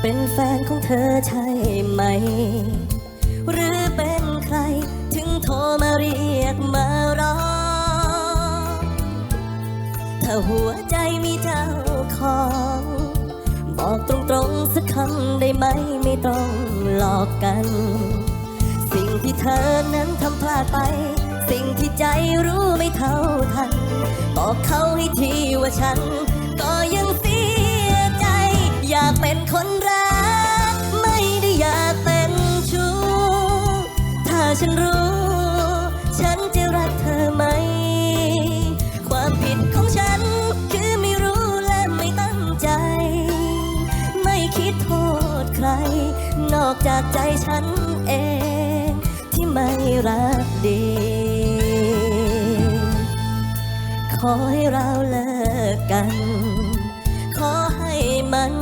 เป็นแฟนของเธอใช่ไหม หรือเป็นใครถึงโทรมาเรียกมารอถ้าหัวใจมีเจ้าของ บอกตรงๆสักคำได้ไหมไม่ต้องหลอกกัน สิ่งที่เธอนั้นทำพลาดไป สิ่งที่ใจรู้ไม่เท่าทัน บอกเขาให้ทีว่าฉัน จากใจฉันเอง ที่ไม่รักดี ขอให้เราเลิกกัน ขอให้มัน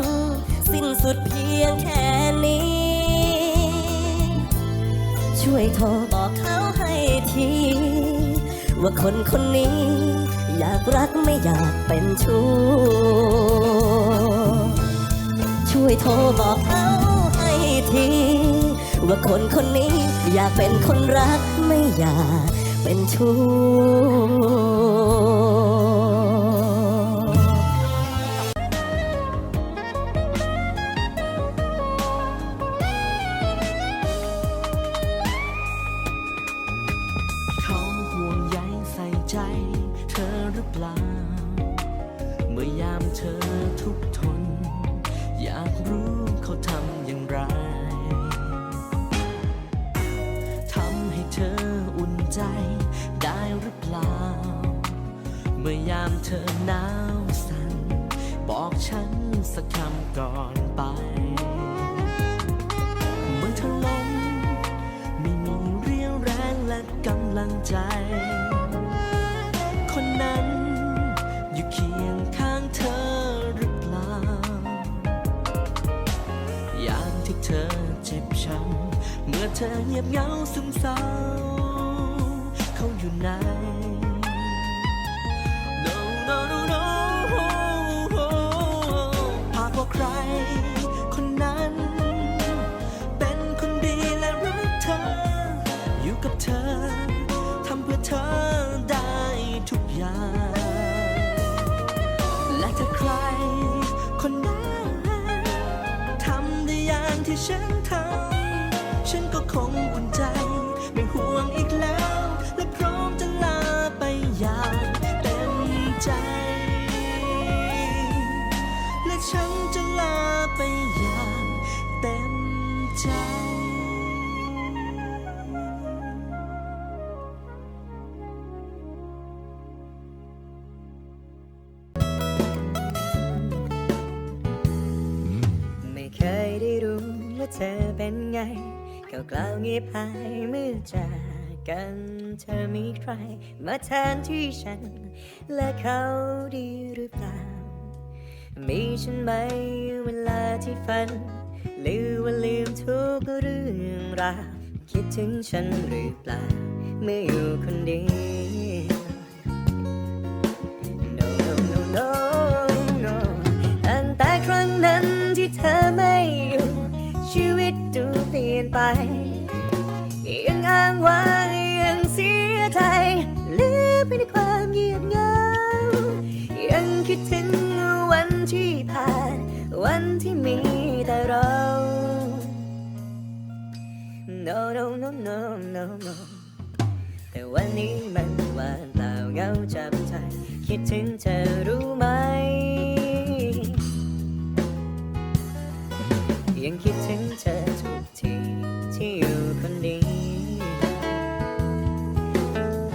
สิ้นสุดเพียงแค่นี้ ช่วยโทรบอกเขาให้ทีว่าคนคนนี้ อยากรักไม่อยากเป็นชู้ ช่วยโทรบอกเขา ว่าคนคนนี้ อยากเป็นคนรักไม่อยากเป็นชู้ มื่อยามเธอหนาวสั่นบอกฉันสักคำก่อนไป เมื่อเธอล้มไม่มีเรียวแรงและกำลังใจ คนนั้นอยู่เคียงข้างเธอหรือเปล่าอย่างที่เธอเจ็บช้ำเมื่อเธอเงียบเหงาซึมเศร้า เขาอยู่ไหน กับเธอ ทำเพื่อเธอได้ทุกอย่าง และถ้าใครคนนั้นทำได้อย่างที่ฉันทำ ฉันก็คงอุ่นใจ ไม่ห่วงอีกแล้ว และพร้อมจะลาไปอย่างเต็มใจ และฉันจะลาไปอย่างเต็มใจ ว่าเธอเป็นไงเขากล่าวเงียบหายเมื่อจากกันเธอมีใคร มาแทนที่ฉัน และเขาดีหรือเปล่า มีฉันไหมเวลาที่ฝันหรือว่าลืมทุกเรื่องราวคิดถึงฉันหรือเปล่า เมื่ออยู่คนเดียว ที่มีแต่เรา No no no no no no แต่วันนี้มันว่างเปล่าเหงาจับใจ คิดถึงเธอรู้ไหม ยังคิดถึงเธอ